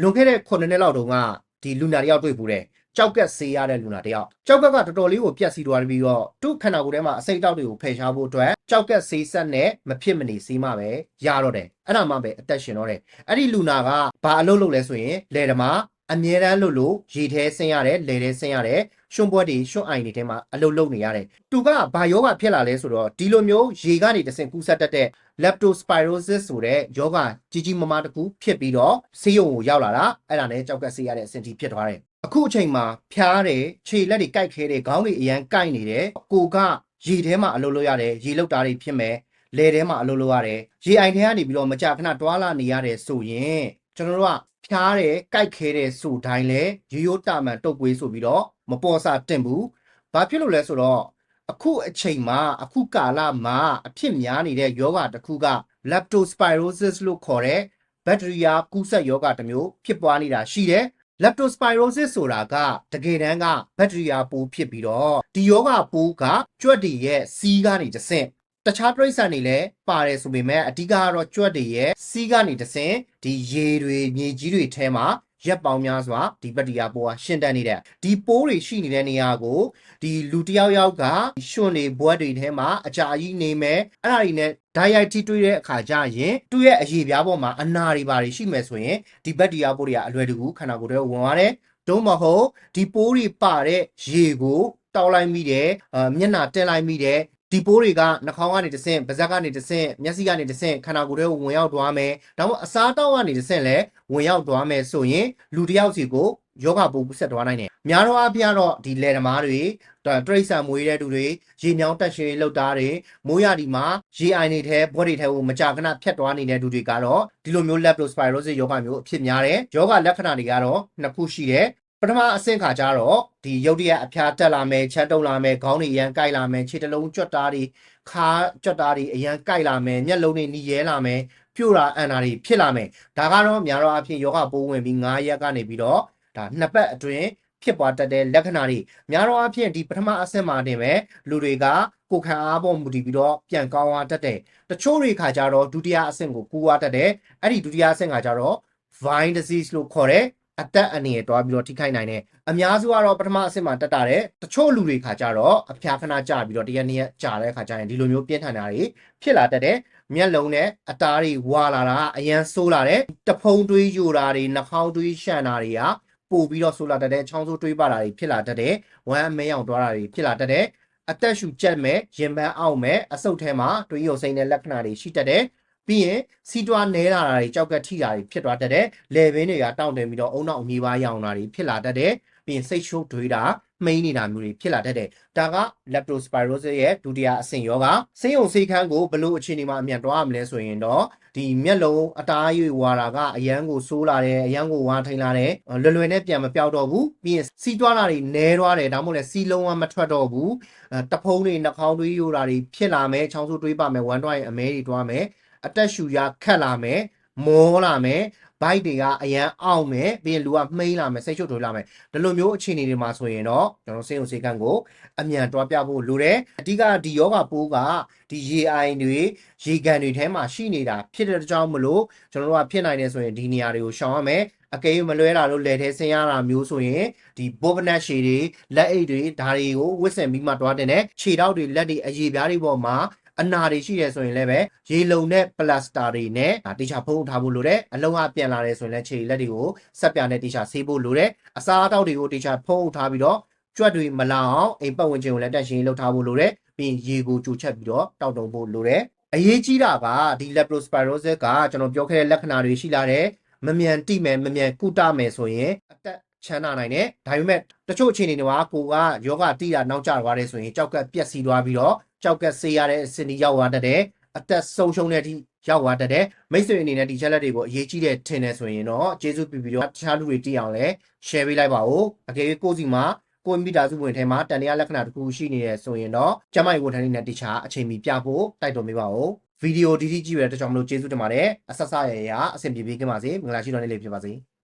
လွန်ခဲ့တဲ့9နှစ်လောက်တုန်းကဒီလူနာတယောက်တွေ့ဘူးတယ်ကြောက်ကက်ဆေးရတဲ့လူနာတယောက်ကြောက်ကက်ကတော်တော်လေးကိုပြက်စီးသွားပြီးတော့သူ့ခန္ဓာကိုယ်ထဲမှာအစိတ်အတောက်တွေကိုဖယ်ရှားဖို့အတွက်ကြောက်ကက်ဆေးဆက်နဲ့မဖြစ်မနေဆေးမှပဲရတော့တယ်အဲ့ဒါမှပဲအသက်ရှင်တော့တယ်အဲ့ဒီလူနာကဘာအလုပ်လုပ်လဲဆိုရင်လယ်ဓမား အမြဲတမ်းလို့လို့ရေထဲဆင်းရတယ်လယ်ထဲဆင်းရတယ်ရွှွန့်ပွဲတွေရွှွန့်အိုင်တွေထဲမှာအလုပ်လုပ်နေရတယ်သူကဘာယောဂဖြစ်လာလဲဆိုတော့ဒီလိုမျိုးရေကနေတဆင့်ကူးဆက်တတ်တဲ့ leptospirosis ဆိုတဲ့ယောဂကြီးကြီးမားမားတစ်ခုဖြစ်ပြီးတော့ဆေးရုံကိုရောက်လာတာအဲ့ဒါနဲ့ကြောက်ကက်ဆေးရတဲ့အဆင့်ထိဖြစ်သွားတယ်အခုအချိန်မှာဖျားတယ်ခြေလက်တွေကိုက်ခဲတယ်ခေါင်းတွေအရန်ကိုက်နေတယ်ကိုကရေထဲမှာအလုပ်လုပ်ရတယ်ရေလုတ်တာတွေဖြစ်မယ်လေထဲမှာအလုပ်လုပ်ရတယ်ရေအိုင်ထဲကနေပြီးတော့မကြာခဏတွာလာနေရတယ်ဆိုရင် ကျွန်တော်တို့ကဖျားတယ်ကိုက်ခဲတယ်ဆိုတိုင်းလဲရိုးရိုးတာမန်တုတ်ကွေးဆိုပြီးတော့မပေါ်စာတင်ဘူးဘာဖြစ်လို့လဲဆိုတော့အခုအချိန်မှာအခုကာလမှာအဖြစ်များနေတဲ့ယောဂတစ်ခုက leptospirosis လို့ခေါ်တဲ့ဘက်တရီယာကူးစက်ယောဂတစ်မျိုးဖြစ်ပွားနေတာရှိတယ် leptospirosis ဆိုတာကတကယ်တမ်းကဘက်တရီယာပိုးဖြစ်ပြီးတော့ဒီယောဂပိုးကကြွက်တွေရဲ့စီးကနေတဆင့် တခြားပြိဿန်တွေလည်းပါတယ်ဆိုပေမဲ့အဓိကကတော့ကြွက်တွေရဲ့စီးကနေတဆင့်ဒီရေတွေမြေကြီးတွေထဲမှာရက်ပေါင်းများစွာဒီဘက်တီးယားပိုးကရှင်းတန်းနေတဲ့ဒီပိုးတွေရှိနေတဲ့နေရာကိုဒီလူတစ်ယောက်ယောက်ကရွှွန်တွေဘွက်တွေထဲမှာအကြာကြီးနေမယ်အဲ့ဒါတွေနဲ့ဓာတ်ရိုက်ထိတွေ့တဲ့အခါကျရင်သူ့ရဲ့အရေးပြားပေါ်မှာအနာတွေပါတွေရှိမယ်ဆိုရင်ဒီဘက်တီးယားပိုးတွေကအလွယ်တကူခန္ဓာကိုယ်ထဲဝင်သွားတယ်ဒုမဟုတ်ဒီပိုးတွေပါတဲ့ရေကိုတောက်လိုက်မိတယ်အာမျက်နှာတက်လိုက်မိတယ် ဒီပိုးတွေကနှာခေါင်းကနေတဆင့်ပါးစပ်ကနေတဆင့်မျက်စိကနေတဆင့်ခန္ဓာကိုယ်ထဲကိုဝင်ရောက်သွားမယ်။ဒါမှမဟုတ်အစားတောက်ကနေတဆင့်လည်းဝင်ရောက်သွားမယ်ဆိုရင်လူတစ်ယောက်စီကိုယောဂပိုးကူးဆက်သွားနိုင်တယ်။များသောအားဖြင့်တော့ဒီလယ်သမားတွေဒါတရိတ်ဆန်မွေးတဲ့သူတွေရေမြောင်းတက်ရှင်လောက်တာတွေမိုးရဒီမှာရေအိုင်တွေထဲဘွက်တွေထဲကိုမကြာခဏဖြတ်သွားနေတဲ့သူတွေကတော့ဒီလိုမျိုး leptospirosis ယောဂမျိုးအဖြစ်များတယ်။ယောဂလက္ခဏာတွေကတော့နှစ်ခုရှိတယ်။ ပထမအဆင့်ခါကျတော့ဒီရုပ်တရက်အဖျားတက်လာမယ်ချမ်းတုံလာမယ်ခေါင်းတွေအရန်ကိုက်လာမယ်ခြေတလုံးကြွတ်တာတွေခါကြွတ်တာတွေအရန်ကိုက်လာမယ်မျက်လုံးတွေหนีရဲလာမယ်ပြိုတာအန်တာတွေဖြစ်လာမယ်ဒါကတော့များတော့အဖြစ်ယောဂပိုးဝင်ပြီး9ရက်ကနေပြီးတော့ဒါနှစ်ပတ်အတွင်းဖြစ်ပွားတတ်တဲ့လက္ခဏာတွေများတော့အဖြစ်ဒီပထမအဆင့်မှာတင်ပဲလူတွေကကိုယ်ခံအားပေါ်မူတည်ပြီးတော့ပြန်ကောင်းသွားတတ်တယ်တချို့တွေခါကျတော့ဒုတိယအဆင့်ကိုကူးသွားတတ်တယ်အဲ့ဒီဒုတိယအဆင့်ကကျတော့ Vine disease လို့ခေါ်တယ် အသက်အန္တရာယ်တွားပြီးတော့ထိခိုက်နိုင်တယ်အများစုကတော့ပထမအဆင့်မှာတက်တာတယ်တချို့လူတွေခါကြတော့အဖျားခဏကြာပြီးတော့တရက်နှစ်ရက်ကြာတဲ့ခါကျရင်ဒီလိုမျိုးပြင်းထန်တာတွေဖြစ်လာတတ်တယ်မျက်လုံးနဲ့အသားတွေဝါလာတာအရန်ဆိုးလာတယ်တဖုံတွေးယူတာတွေနှာခေါင်းတွေးရှန့်တာတွေကပို့ပြီးတော့ဆိုးလာတတ်တယ်ချောင်းဆိုးတွေးပါတာတွေဖြစ်လာတတ်တယ်ဝမ်းအမဲအောင်တွားတာတွေဖြစ်လာတတ်တယ်အသက်ရှူကြက်မဲ့ရင်ပန်းအောင်မဲ့အဆုတ်ထဲမှာတွေးရုံစိမ့်တဲ့လက္ခဏာတွေရှိတတ်တယ် ပြီးရင်စီးတွားနဲလာတာတွေကြောက်ကထိတာတွေဖြစ်သွားတတ်တယ်။လေဘင်းတွေကတောင့်တင်ပြီးတော့အုံနောက်အမီးပါရောင်တာတွေဖြစ်လာတတ်တယ်။ပြီးရင်စိတ်ရှုပ်တွေးတာမှိန်းနေတာမျိုးတွေဖြစ်လာတတ်တယ်။ဒါက leptospirosis ရဲ့ဒုတိယအဆင့်ယောဂ။ဆေးရုံဆေးခန်းကိုဘယ်လိုအခြေအနေမှာအမြန်တွားရမလဲဆိုရင်တော့ဒီမျက်လုံးအသားရွေဝါတာကအရန်ကိုဆိုးလာတယ်အရန်ကိုဝါထိန်လာတယ်လွယ်လွယ်နဲ့ပြန်မပြောက်တော့ဘူးပြီးရင်စီးတွားတာတွေနဲသွားတယ်ဒါမှမဟုတ်လည်းစီးလုံးဝမထွက်တော့ဘူးတဖုံးတွေနှာခေါင်းတွေးယူတာတွေဖြစ်လာမယ်ချောင်းဆိုးတွေးပါမယ်ဝမ်းတွားရင်အမဲတွေတွားမယ် အတက်ရှူရခတ်လာမယ်မောလာမယ်ဘိုက်တွေကအရန်အောင်မယ်ပြီးရင်လူကမှိန်းလာမယ်စိတ်ချုပ်ထွေးလာမယ်ဒီလိုမျိုးအခြေအနေတွေမှာဆိုရင်တော့ကျွန်တော်စေုံစေကန်းကိုအမြန်တွားပြဖို့လိုတယ်အဓိကဒီယောဂပိုးကဒီရေအိုင်တွေရေကန်တွေထဲမှာရှိနေတာဖြစ်တဲ့ကြောင့်မလို့ကျွန်တော်တို့ကဖြစ်နိုင်တယ်ဆိုရင်ဒီနေရာတွေကိုရှောင်ရမယ်အကယ်၍မလွဲတာလို့လက်ထဲဆင်းရတာမျိုးဆိုရင်ဒီဘောပနက်ရှည်တွေလက်အိတ်တွေဒါတွေကိုဝစ်ဆင်ပြီးမှတွားတင်တယ်ခြေထောက်တွေလက်တွေအရေပြားတွေပေါ်မှာ အနာတွေရှိတယ်ဆိုရင်လည်းပဲရေလုံနဲ့ပလတ်စတာတွေနဲ့ဒါတေချာဖုံးထားဖို့လိုတယ်အလုံးအပြန်လာတယ်ဆိုရင်လည်းခြေလက်တွေကိုဆက်ပြနဲ့တေချာဆေးဖို့လိုတယ်အစားအသောက်တွေကိုတေချာဖုံးထားပြီးတော့ကြွက်တွေမလောင်အောင်အိမ်ပတ်ဝန်းကျင်ကိုလည်းတက်ရှင်းလုပ်ထားဖို့လိုတယ်ပြီးရင်ရေကိုကြိုချက်ပြီးတော့တောက်တုံဖို့လိုတယ်အရေးကြီးတာကဒီ leptospirosis ကကျွန်တော်ပြောခဲ့တဲ့လက္ခဏာတွေရှိလာတယ်မမြန်တိမယ်မမြန်ကုတမယ်ဆိုရင်အသက်ချမ်းသာနိုင်တယ်ဒါပေမဲ့တချို့အခြေအနေတွေမှာကိုကယောဂတိတာနောက်ကျသွားတယ်ဆိုရင်ကြောက်ကပြက်စီးသွားပြီးတော့ ကြောက်ကဆေးရတဲ့အစင်ဒီရောက်သွားတတ်တယ်အသက်ဆုံးရှုံးတဲ့အထိရောက်သွားတတ်တယ်မိတ်ဆွေအနေနဲ့ဒီချက်လက်တွေကိုအရေးကြီးတဲ့ထင်တယ်ဆိုရင်တော့ကျေးဇူးပြုပြီးတော့တခြားလူတွေသိအောင်လည်း share ပေးလိုက်ပါဦးအကယ်၍ကိုယ့်စီမှာကိုမိသားစုဝင်ထဲမှာတန်တရားလက္ခဏာတစ်ခုရှိနေတယ်ဆိုရင်တော့ကျမကြီးဝန်ထမ်းတွေနဲ့တခြားအချိန်မီပြဖို့တိုက်တွန်းပေးပါဦးဗီဒီယိုဒီဒီကြည့်ရတဲ့အတွက်ကြောင့်မလို့ကျေးဇူးတင်ပါတယ်အဆက်ဆက်ရရအဆင်ပြေပေးခင်ပါစေမင်္ဂလာရှိတော်နေ့လေးဖြစ်ပါစေ